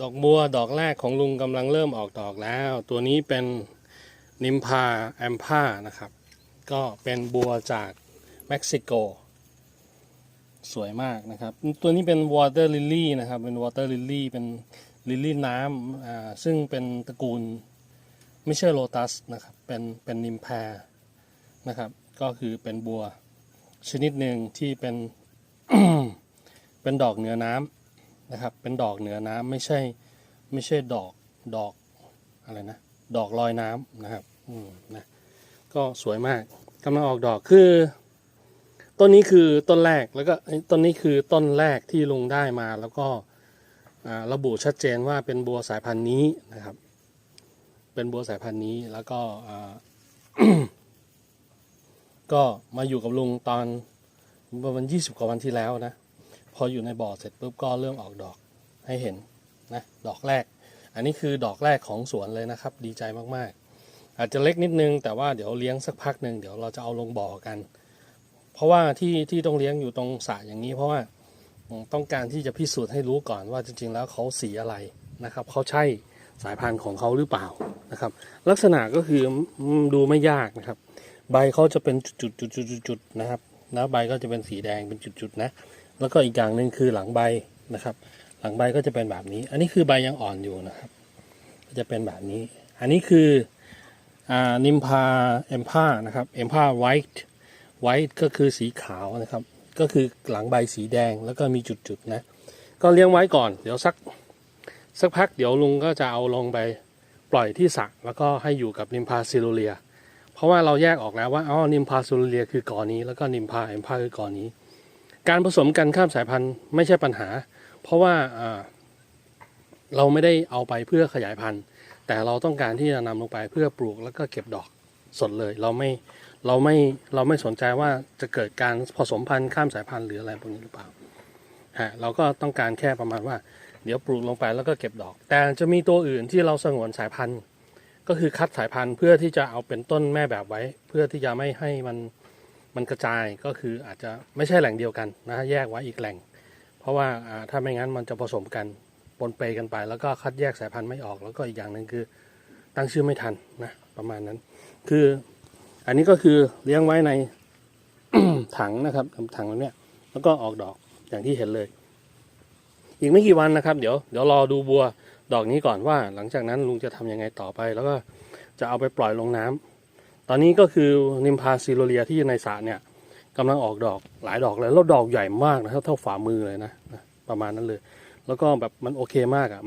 ดอกบัวดอกแรกของลุงกำลังเริ่มออกดอกแล้ว ตัวนี้เป็นนิมพาแอมพานะครับ ก็เป็นบัวจากเม็กซิโก สวยมากนะครับ ตัวนี้เป็นวอเตอร์ลิลลี่นะครับเป็นวอเตอร์ลิลลี่เป็นลิลลี่น้ำอ่าซึ่งเป็นตระกูลไม่ใช่โลตัสนะครับเป็นเป็นนิมแพรนะครับ ก็คือเป็นบัวชนิดหนึ่งที่เป็นเป็นดอกเหนือน้ำ นะครับ เป็นดอกเหนือน้ำไม่ใช่ไม่ใช่ดอกดอกอะไรนะ ดอกลอยน้ำนะครับ อืมนะ ก็สวยมากกำลังออกดอกคือ ต้นนี้คือต้นแรกแล้วก็เอ้ต้นนี้คือต้นแรกที่ลุงได้มาแล้วก็ระบุชัดเจนว่าเป็นบัวสายพันธุ์นี้นะครับ เป็นบัวสายพันธุ์นี้แล้วก็ก็มาอยู่กับลุงตอนประมาณยี่สิบกว่าวันที่แล้วนะ พออยู่ในบ่อเสร็จปุ๊บก็เริ่มออกดอกให้เห็นนะดอกแรก อันนี้คือดอกแรกของสวนเลยนะครับ ดีใจมากๆ อาจจะเล็กนิดนึง แต่ว่าเดี๋ยวเลี้ยงสักพักหนึ่งเดี๋ยวเราจะเอาลงบ่อกัน เพราะว่าที่ที่ต้องเลี้ยงอยู่ตรงสระอย่างนี้ เพราะว่าต้องการที่จะพิสูจน์ให้รู้ก่อนว่าจริง ๆ แล้วเขาสีอะไรนะครับเขาใช่สายพันธุ์ของเขาหรือเปล่านะครับ ลักษณะก็คือดูไม่ยากนะครับ ใบเขาจะเป็นจุดๆๆๆนะครับแล้วใบก็จะเป็นสีแดงเป็นจุดๆนะ แล้วก็อีกอย่างหนึ่งคือหลังใบนะครับ หลังใบก็จะเป็นแบบนี้ อันนี้คือใบยังอ่อนอยู่นะครับก็จะเป็นแบบนี้ อันนี้คืออ่านิมพาเอมพานะครับเอมพาไวท์ไวท์ก็คือสีขาวนะครับ ก็คือหลังใบสีแดงแล้วก็มีจุดๆนะ ก็เลี้ยงไว้ก่อน เดี๋ยวสักสักพักเดี๋ยวลุงก็จะเอาลงไปปล่อยที่สระแล้วก็ให้อยู่กับนิมพาซิโลเลีย เพราะว่าเราแยกออกแล้วว่าอ๋อนิมพาซิโลเลียคือกอนี้ แล้วก็นิมพาเอมพาคือกอนี้ การผสมกันข้ามสายพันธุ์ไม่ใช่ปัญหา เพราะว่าเราไม่ได้เอาไปเพื่อขยายพันธุ์ แต่เราต้องการที่จะนำลงไปเพื่อปลูกแล้วก็เก็บดอกสดเลยเราไม่เราไม่เราไม่สนใจว่าจะเกิดการผสมพันธุ์ข้ามสายพันธุ์หรืออะไรพวกนี้หรือเปล่าฮะเราก็ต้องการแค่ประมาณว่า เดี๋ยวปลูกลงไปแล้วก็เก็บดอก แต่จะมีตัวอื่นที่เราสงวนสายพันธุ์ ก็คือคัดสายพันธุ์เพื่อที่จะเอาเป็นต้นแม่แบบไว้ เพื่อที่จะไม่ให้มัน มันกระจายก็คืออาจจะไม่ใช่แหล่งเดียวกันนะแยกไว้อีกแหล่ง เพราะว่าถ้าไม่งั้นมันจะผสมกันปนเปกันไป แล้วก็คัดแยกสายพันธุ์ไม่ออก แล้วก็อีกอย่างหนึ่งคือตั้งชื่อไม่ทันนะประมาณนั้น คืออันนี้ก็คือเลี้ยงไว้ในถังนะครับถังแบบเนี้ยแล้วก็ออกดอกอย่างที่เห็นเลย อีกไม่กี่วันนะครับ เดี๋ยวเดี๋ยวรอดูบัวดอกนี้ก่อนว่า หลังจากนั้นลุงจะทำยังไงต่อไป แล้วก็จะเอาไปปล่อยลงน้ำ ตอนนี้ก็คือนิมพาซิโลเลียที่ในสระเนี่ยกำลังออกดอกหลายดอกเลยแล้วดอกใหญ่มากนะเท่าเท่าฝ่ามือเลยนะนะประมาณนั้นเลย แล้วก็แบบมันโอเคมากอะมัน